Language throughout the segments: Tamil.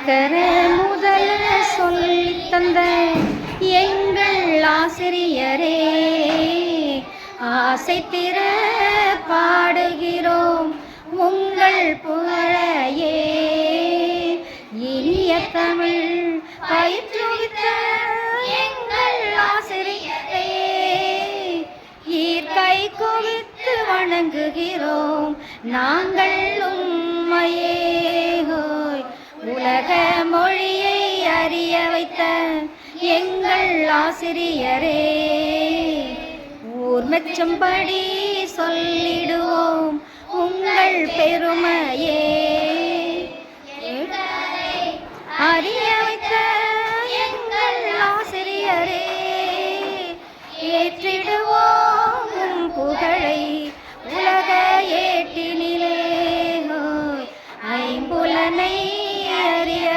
மகர முதல சொல்லி தந்த எங்கள் ஆசிரியரே ஆசை திற பாடுகிறோம் உங்கள் புகழையே. இனிய தமிழ் பயிற்றுவித்த எங்கள் ஆசிரியரே ஈர்க்கை குவித்து வணங்குகிறோம் நாங்கள் உண்மையே உலக மொழியை அறிய வைத்த எங்கள் ஆசிரியரே. ஊர் மெச்சும்படி சொல்லிடுவோம் உங்கள் பெருமையே. அறிய வைத்த எங்கள் ஆசிரியரே. ஏற்றிடுவோம் புகழை உலக ஏட்டினிலே. ஐம்புலனை அறிய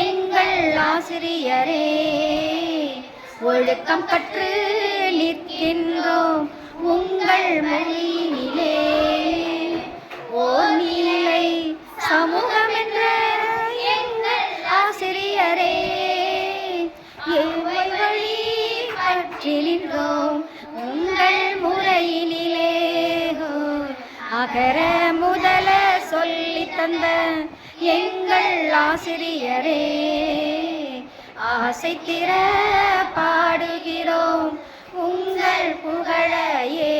எங்கள் ஆசிரியரே. ஒழுக்கம் கற்று நிற்கின்றோம் உங்கள் மொழியிலே ஓர் நீலை சமூகம் என்ற எங்கள் ஆசிரியரே. ஏழை வழி கற்றிலின்றோம் உங்கள் முறையினிலே. அகர முதல சொல்லி தந்த எங்கள் ஆசிரியரே ஆசை திற பாடுகிறோம் உங்கள் புகழையே.